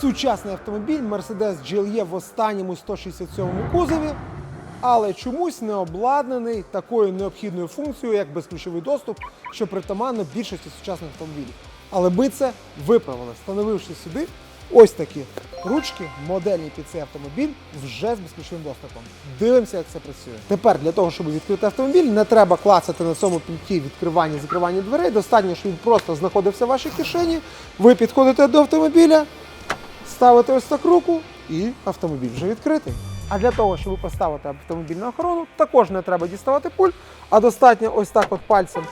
сучасний автомобіль Mercedes GLE в останньому 167 кузові, але чомусь не обладнаний такою необхідною функцією, як безключовий доступ, що притаманно більшості сучасних автомобілів. Але ми це виправили, встановивши сюди ось такі ручки, модельні під цей автомобіль вже з безключовим доступом. Дивимося, як це працює. Тепер для того, щоб відкрити автомобіль, не треба клацати на цьому пульті відкривання і закривання дверей. Достатньо, щоб він просто знаходився в вашій кишені. Ви підходите до автомобіля, ставите ось так руку, і автомобіль вже відкритий. А для того, щоб поставити автомобіль на охорону, також не треба діставати пульт, а достатньо ось так от пальцем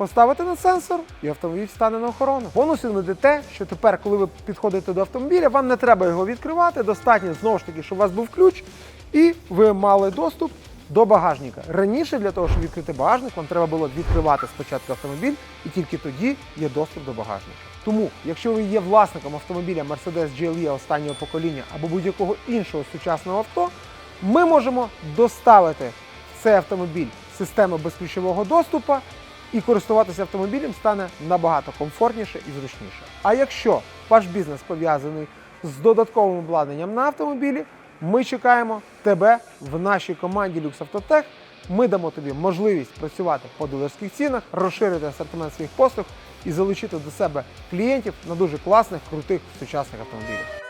поставити на сенсор, і автомобіль стане на охорону. Бонусом буде те, що тепер, коли ви підходите до автомобіля, вам не треба його відкривати. Достатньо знову ж таки, щоб у вас був ключ, і ви мали доступ до багажника. Раніше для того, щоб відкрити багажник, вам треба було відкривати спочатку автомобіль, і тільки тоді є доступ до багажника. Тому, якщо ви є власником автомобіля Mercedes GLE останнього покоління або будь-якого іншого сучасного авто, ми можемо доставити цей автомобіль систему безключового доступу і користуватися автомобілем стане набагато комфортніше і зручніше. А якщо ваш бізнес пов'язаний з додатковим обладнанням на автомобілі, ми чекаємо тебе в нашій команді Люксавтотех. Ми дамо тобі можливість працювати по дилерських цінах, розширити асортимент своїх послуг і залучити до себе клієнтів на дуже класних, крутих сучасних автомобілях.